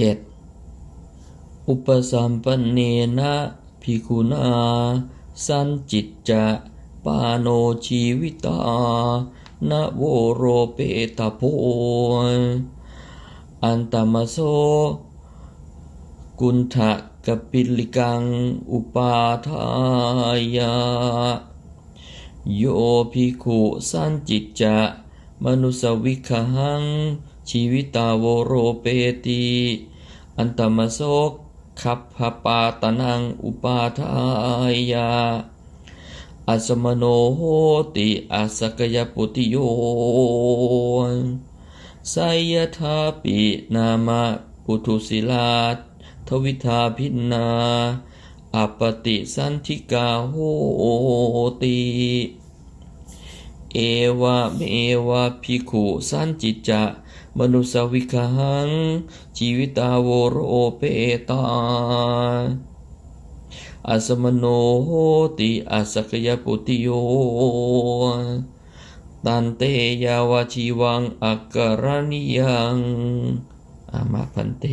เจ็ดอุปสัมปนเนนะภิกขุนาสันจิตจะ ปาโนชีวิตานะโวโรเปตาโพอันตมโส กุณฑะกปิลิกัง อุปาทายา โยภิกขุสันจิตจะ มนุสวิคหัง ชีวิตาวโรเปติอันตมโสขับพปาตนังอุปาทายาอัสมโนโหติอาสกยปุติโยไสยธาปินามะปุถุศิลาทวิธาพินนาอปติสันธิกาโหติ เอวะเมวะภิขุสันจิตจะมนุสวิคังชีวิตาวโรเปตาอาสมโนโหติอาสกยปุติโยตันเตยาวชีวังอักกรณิยังอามาพันเต